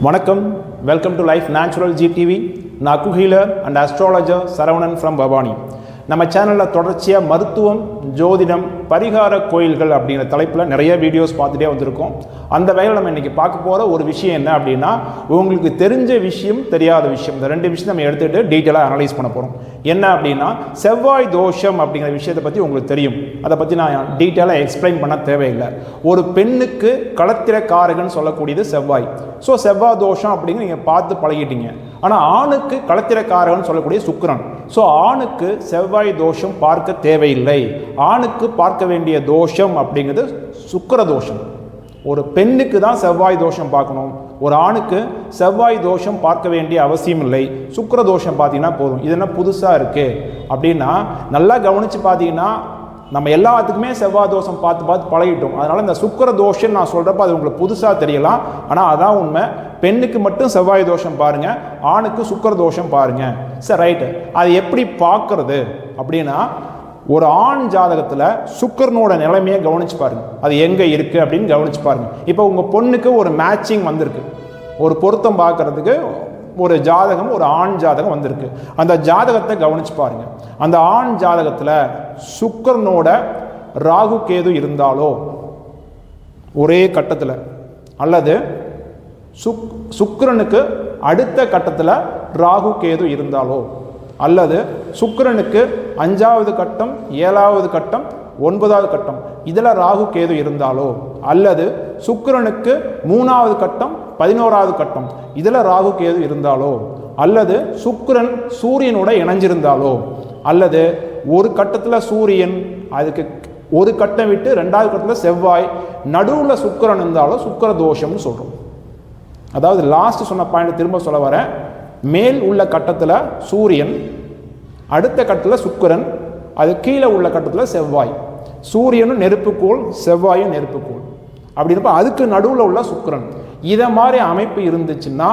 வணக்கம் welcome to life natural GTV நான் குஹீலர் and astrologer Saravanan from Bhavani நம்ம சேனலில் தொடர்ச்சியாக மருத்துவம் ஜோதிடம் பரிகார கோயில்கள் அப்படிங்கிற தலைப்பில் நிறைய வீடியோஸ் பார்த்துட்டே வந்திருக்கோம். அந்த வகையில் நம்ம இன்றைக்கி பார்க்க போகிற ஒரு விஷயம் என்ன அப்படின்னா உங்களுக்கு தெரிஞ்ச விஷயம் தெரியாத விஷயம். இந்த ரெண்டு விஷயம் நம்ம எடுத்துகிட்டு டீட்டெயிலாக அனலைஸ் பண்ண போகிறோம் என்ன அப்படின்னா செவ்வாய் தோஷம் அப்படிங்கிற விஷயத்தை பற்றி உங்களுக்கு தெரியும். அதை பற்றி நான் டீட்டெயிலாக எக்ஸ்பிளைன் பண்ண தேவையில்லை. ஒரு பெண்ணுக்கு களத்திரக்காரகன் சொல்லக்கூடியது செவ்வாய். ஸோ செவ்வாய் தோஷம் அப்படிங்கிற நீங்கள் பார்த்து பழகிட்டீங்க. ஆனால் ஆணுக்கு களத்திரக்காரகன் சொல்லக்கூடிய சுக்கரன். ஸோ ஆணுக்கு செவ்வாய் தோஷம் பார்க்க தேவையில்லை. ஆணுக்கு பார்க்க வேண்டிய தோஷம் அப்படிங்கிறது சுக்கிர தோஷம். ஒரு பெண்ணுக்கு தான் செவ்வாய் தோஷம் பார்க்கணும். ஒரு ஆணுக்கு செவ்வாய் தோஷம் பார்க்க வேண்டிய அவசியம் இல்லை. சுக்கிர தோஷம் பார்த்தீங்கன்னா போதும். இது என்ன புதுசாக இருக்குது அப்படின்னா நல்லா கவனித்து பார்த்தீங்கன்னா நம்ம எல்லாத்துக்குமே செவ்வாய் தோஷம் பார்த்து பார்த்து பழகிட்டோம். அதனால் இந்த சுக்கர தோஷம் நான் சொல்கிறப்ப அது உங்களுக்கு புதுசாக தெரியலாம். ஆனால் அதான் உண்மை. பெண்ணுக்கு மட்டும் செவ்வாய் தோஷம் பாருங்கள் ஆணுக்கு சுக்கர தோஷம் பாருங்கள் சரி ரைட்டு அது எப்படி பார்க்கறது? அப்படின்னா ஒரு ஆண் ஜாதகத்தில் சுக்கரனோட நிலைமையை கவனிச்சு பாருங்கள் அது எங்கே இருக்குது அப்படின்னு கவனிச்சு பாருங்கள் இப்போ உங்கள் பொண்ணுக்கு ஒரு மேட்சிங் வந்திருக்கு. ஒரு பொருத்தம் பார்க்குறதுக்கு ஒரு ஜாதகம் ஒரு ஆண் ஜாதகம் வந்திருக்கு. அந்த ஜாதகத்தை கவனிச்சு பாருங்க. அந்த ஆண் ஜாதகத்தில் சுக்கரனோட ராகு கேது இருந்தாலோ ஒரே கட்டத்தில் அல்லது சுக் சுக்கரனுக்கு அடுத்த கட்டத்தில் ராகு கேது இருந்தாலோ அல்லது சுக்கரனுக்கு அஞ்சாவது கட்டம் ஏழாவது கட்டம் ஒன்பதாவது கட்டம் இதில் ராகு கேது இருந்தாலோ அல்லது சுக்கிரனுக்கு மூணாவது கட்டம் பதினோராவது கட்டம். இதில் ராகு கேது இருந்தாலோ அல்லது சுக்கிரன் சூரியனோட இணைஞ்சிருந்தாலோ அல்லது ஒரு கட்டத்தில் சூரியன் அதுக்கு ஒரு கட்டம் விட்டு ரெண்டாவது கட்டத்தில் செவ்வாய் நடுவில் சுக்கிரன் இருந்தாலும் சுக்கிர தோஷம்னு சொல்கிறோம் அதாவது லாஸ்ட் சொன்ன பாயிண்ட் திரும்ப சொல்ல வரேன். மேல் உள்ள கட்டத்தில் சூரியன் அடுத்த கட்டத்தில் சுக்கிரன் அது கீழே உள்ள கட்டத்தில் செவ்வாய். சூரியனும் நெருப்புக்கோள் செவ்வாயும் நெருப்புக்கோள். அப்படின்னப்ப அதுக்கு நடுவில் உள்ள சுக்கரன். இதை மாதிரி அமைப்பு இருந்துச்சுன்னா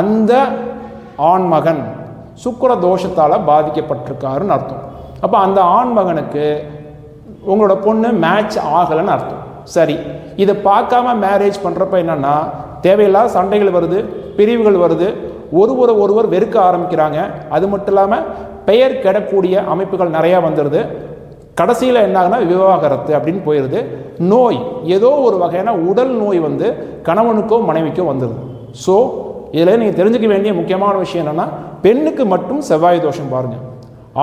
அந்த ஆண்மகன் சுக்கர தோஷத்தால் பாதிக்கப்பட்டிருக்காருன்னு அர்த்தம். அப்போ அந்த ஆண்மகனுக்கு உங்களோட பொண்ணு மேட்ச் ஆகலைன்னு அர்த்தம். சரி இதை பார்க்காம மேரேஜ் பண்ணுறப்ப என்னென்னா தேவையில்லாத சண்டைகள் வருது பிரிவுகள் வருது ஒருவரை ஒருவர் வெறுக்க ஆரம்பிக்கிறாங்க. அது மட்டும் இல்லாமல் பெயர் கெடக்கூடிய அமைப்புகள் நிறையா வந்துடுது கடைசியில் என்ன விவாகரத்து அப்படின்னு போயிடுது நோய் ஏதோ ஒரு வகையான உடல் நோய் வந்து கணவனுக்கோ மனைவிக்கோ வந்துடுது ஸோ இதில் நீங்கள் தெரிஞ்சுக்க வேண்டிய முக்கியமான விஷயம் என்னென்னா பெண்ணுக்கு மட்டும் செவ்வாய் தோஷம் பாருங்கள்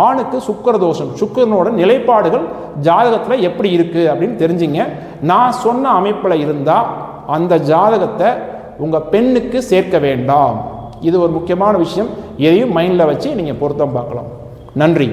ஆணுக்கு சுக்கர தோஷம். சுக்கரனோட நிலைப்பாடுகள் ஜாதகத்தில் எப்படி இருக்குது அப்படின்னு தெரிஞ்சுங்க. நான் சொன்ன அமைப்பில் இருந்தால் அந்த ஜாதகத்தை உங்கள் பெண்ணுக்கு சேர்க்க வேண்டாம். இது ஒரு முக்கியமான விஷயம். எதையும் மைண்டில் வச்சு நீங்கள் பொருத்தம் பார்க்கலாம். நன்றி.